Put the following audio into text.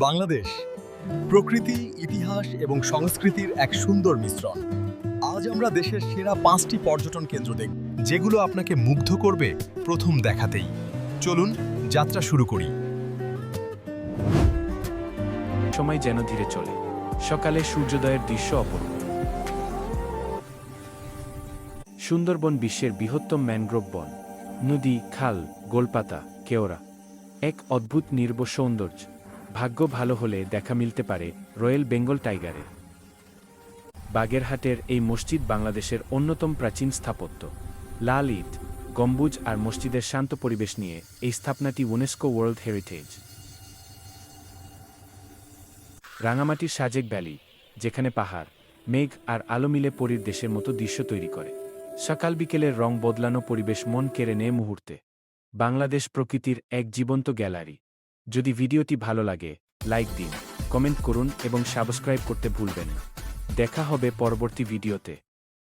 বাংলাদেশ, প্রকৃতি, ইতিহাস এবং সংস্কৃতির এক সুন্দর মিশ্রণ। আজ আমরা দেশের সেরা পাঁচটি পর্যটন কেন্দ্র দেখব যেগুলো আপনাকে মুগ্ধ করবে প্রথম দেখাতেই। চলুন, যাত্রা শুরু করি। সময় যেন ধীরে চলে। সকালে সূর্যোদয়ের দৃশ্য অপূর্ব। সুন্দরবন বিশ্বের বৃহত্তম ম্যানগ্রোভ বন। নদী, খাল, গোলপাতা, কেওড়া। এক অদ্ভুত নির্ব সৌন্দর্য। ভাগ্য ভালো হলে দেখা মিলতে পারে রয়্যাল বেঙ্গল টাইগারের। বাগেরহাটের এই মসজিদ বাংলাদেশের অন্যতম প্রাচীন স্থাপত্য। লাল ইট গম্বুজ আর মসজিদের শান্ত পরিবেশ নিয়ে এই স্থাপনাটি ইউনেস্কো ওয়ার্ল্ড হেরিটেজ রাঙামাটির সাজেক ভ্যালি, যেখানে পাহাড়, মেঘ আর আলো মিলে পরীর দেশের মতো দৃশ্য তৈরি করে। সকাল বিকেলের রং বদলানো পরিবেশ মন কেড়ে নেয় মুহূর্তে। বাংলাদেশ প্রকৃতির এক জীবন্ত গ্যালারি। যদি ভিডিওটি ভালো লাগে, লাইক দিন, কমেন্ট করুন এবং সাবস্ক্রাইব করতে ভুলবেন না। দেখা হবে পরবর্তী ভিডিওতে।